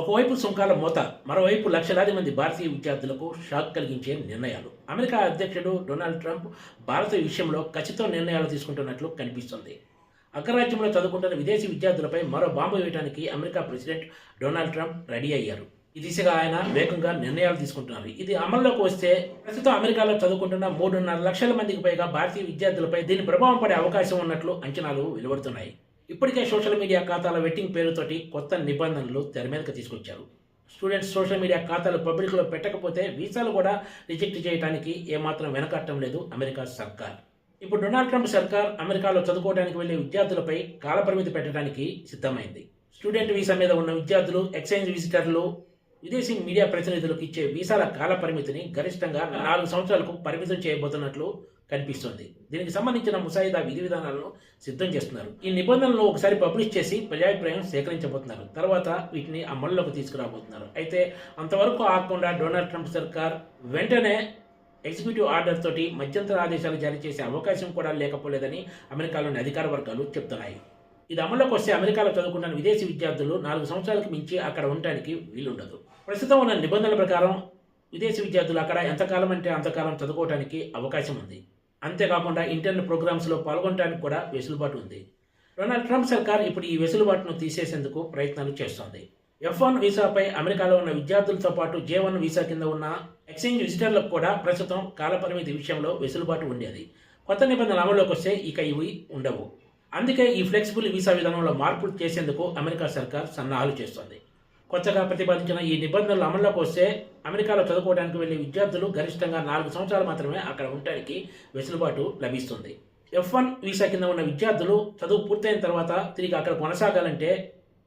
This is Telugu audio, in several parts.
ఒకవైపు సుంకాల మోత మరోవైపు లక్షలాది మంది భారతీయ విద్యార్థులకు షాక్ కలిగించే నిర్ణయాలు. అమెరికా అధ్యక్షుడు డొనాల్డ్ ట్రంప్ భారత విషయంలో ఖచ్చిత నిర్ణయాలు తీసుకుంటున్నట్లు కనిపిస్తుంది. అగ్రరాజ్యంలో చదువుకుంటున్న విదేశీ విద్యార్థులపై మరో బాంబు వేయడానికి America president Donald Trump ready అయ్యారు. ఈ దిశగా ఆయన వేగంగా నిర్ణయాలు తీసుకుంటున్నారు. ఇది అమల్లోకి వస్తే ప్రస్తుతం అమెరికాలో చదువుకుంటున్న మూడున్నర లక్షల మందికి పైగా భారతీయ విద్యార్థులపై దీని ప్రభావం పడే అవకాశం ఉన్నట్లు అంచనాలు వెలువడుతున్నాయి. ఇప్పటికే సోషల్ మీడియా ఖాతాల వెట్టింగ్ పేరుతోటి కొత్త నిబంధనలు తెర మీదకి తీసుకొచ్చారు. స్టూడెంట్స్ సోషల్ మీడియా ఖాతాలు పబ్లిక్లో పెట్టకపోతే వీసాలు కూడా రిజెక్ట్ చేయడానికి ఏమాత్రం వెనకట్టడం లేదు అమెరికా సర్కార్. ఇప్పుడు డొనాల్డ్ ట్రంప్ సర్కార్ అమెరికాలో చదువుకోవడానికి వెళ్ళే విద్యార్థులపై కాలపరిమితి పెట్టడానికి సిద్ధమైంది. స్టూడెంట్ వీసా మీద ఉన్న విద్యార్థులు ఎక్స్చేంజ్ విజిటర్లు విదేశీ మీడియా ప్రతినిధులకు ఇచ్చే వీసాల కాల పరిమితిని గరిష్టంగా నాలుగు సంవత్సరాలకు పరిమితం చేయబోతున్నట్లు కనిపిస్తుంది. దీనికి సంబంధించిన ముసాయిదా విధి విధానాలను సిద్ధం చేస్తున్నారు. ఈ నిబంధనలను ఒకసారి పబ్లిష్ చేసి ప్రజాభిప్రాయం సేకరించబోతున్నారు. తర్వాత వీటిని అమల్లోకి తీసుకురాబోతున్నారు. అయితే అంతవరకు ఆగకుండా డొనాల్డ్ ట్రంప్ సర్కార్ వెంటనే ఎగ్జిక్యూటివ్ ఆర్డర్ తోటి మధ్యంతర ఆదేశాలు జారీ చేసే అవకాశం కూడా లేకపోలేదని అమెరికాలోని అధికార వర్గాలు చెప్తున్నాయి. ఇది అమల్లోకి వస్తే అమెరికాలో చదువుకుంటున్న విదేశీ విద్యార్థులు నాలుగు సంవత్సరాలకు మించి అక్కడ ఉండటానికి వీలుండదు. ప్రస్తుతం ఉన్న నిబంధనల ప్రకారం విదేశీ విద్యార్థులు అక్కడ ఎంతకాలం అంటే అంతకాలం చదువుకోవడానికి అవకాశం ఉంది. అంతేకాకుండా ఇంటర్నల్ ప్రోగ్రామ్స్లో పాల్గొనడానికి కూడా వెసులుబాటు ఉంది. డొనాల్డ్ ట్రంప్ సర్కార్ ఇప్పుడు ఈ వెసులుబాటును తీసేసేందుకు ప్రయత్నాలు చేస్తోంది. ఎఫ్ వన్ వీసాపై అమెరికాలో ఉన్న విద్యార్థులతో పాటు జే వన్ వీసా కింద ఉన్న ఎక్స్చేంజ్ విజిటర్లకు కూడా ప్రస్తుతం కాలపరిమితి విషయంలో వెసులుబాటు ఉండేది. కొత్త నిబంధనలు అమల్లోకి వస్తే ఇక ఇవి ఉండవు. అందుకే ఈ ఫ్లెక్సిబుల్ వీసా విధానంలో మార్పులు చేసేందుకు అమెరికా సర్కార్ సన్నాహాలు చేస్తోంది. కొత్తగా ప్రతిపాదించిన ఈ నిబంధనలు అమల్లోకి వస్తే అమెరికాలో చదువుకోవడానికి వెళ్ళే విద్యార్థులు గరిష్టంగా నాలుగు సంవత్సరాలు మాత్రమే అక్కడ ఉండటానికి వెసులుబాటు లభిస్తుంది. ఎఫ్ వన్ వీసా కింద ఉన్న విద్యార్థులు చదువు పూర్తయిన తర్వాత తిరిగి అక్కడ కొనసాగాలంటే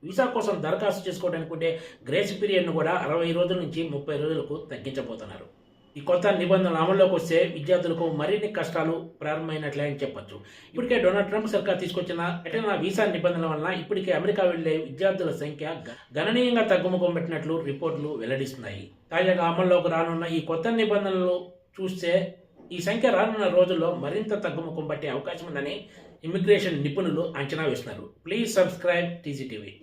వీసా కోసం దరఖాస్తు చేసుకోవడానికి ఉండే గ్రేస్ పీరియడ్ను కూడా అరవై రోజుల నుంచి ముప్పై రోజులకు తగ్గించబోతున్నారు. ఈ కొత్త నిబంధనలు అమల్లోకి వస్తే విద్యార్థులకు మరిన్ని కష్టాలు ప్రారంభమైనట్లే అని చెప్పొచ్చు. ఇప్పటికే డొనాల్డ్ ట్రంప్ సర్కార్ తీసుకొచ్చిన ఎటైనా వీసా నిబంధనల వలన ఇప్పటికే అమెరికా వెళ్ళే విద్యార్థుల సంఖ్య గణనీయంగా తగ్గుముఖం పెట్టినట్లు రిపోర్టులు వెల్లడిస్తున్నాయి. తాజాగా అమల్లోకి రానున్న ఈ కొత్త నిబంధనలు చూస్తే ఈ సంఖ్య రానున్న రోజుల్లో మరింత తగ్గుముఖం పట్టే అవకాశం ఉందని ఇమిగ్రేషన్ నిపుణులు అంచనా వేస్తున్నారు. Please subscribe TGTV